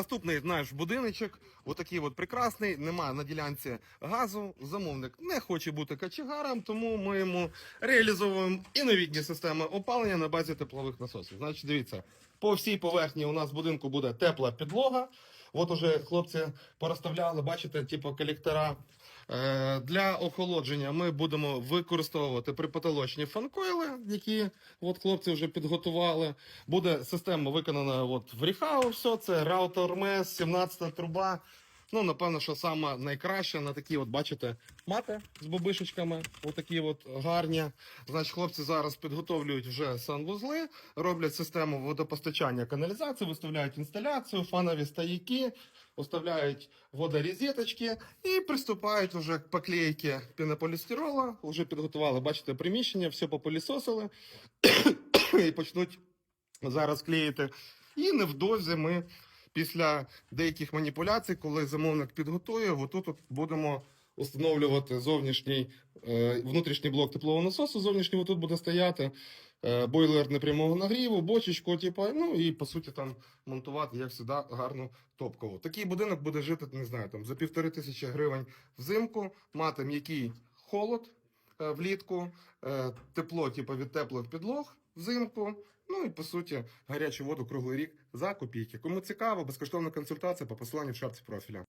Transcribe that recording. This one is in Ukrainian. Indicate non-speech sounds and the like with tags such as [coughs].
Наступний наш будиночок, отакий от прекрасний, немає на ділянці газу. Замовник не хоче бути качегаром, тому ми йому реалізовуємо і новітні системи опалення на базі теплових насосів. Значить, дивіться, по всій поверхні у нас в будинку буде тепла підлога. От уже хлопці порозставляли, бачите, типу колектора. Е, Для охолодження ми будемо використовувати припотолочні фанкойли, які от хлопці вже підготували. Буде система виконана от в Ріхау, все це раутер МЕС, 17 труба. Ну, напевно, що саме найкраще на такі, от бачите, мати з бобишечками, отакі от гарні. Значить, хлопці зараз підготовлюють вже санвузли, роблять систему водопостачання каналізації, виставляють інсталяцію, фанові стояки, вставляють водорозеточки і приступають вже к поклейці пінополістирола. Вже підготували, бачите, приміщення, все попилісосили [coughs] і почнуть зараз клеїти. І невдовзі ми після деяких маніпуляцій, коли замовник підготує, отут от будемо встановлювати зовнішній е, внутрішній блок теплового насосу. Зовнішній тут буде стояти е, бойлер непрямого нагріву, бочечку, типу, ну і по суті там монтувати, як завжди, гарну топкову. Такий будинок буде жити, не знаю, там за півтори тисячі гривень взимку, мати м'який холод влітку, е, тепло, типу, від теплих підлог взимку. Ну і по суті гарячу воду круглий рік за копійки. Кому цікаво, безкоштовна консультація по посиланню в шапці профіля.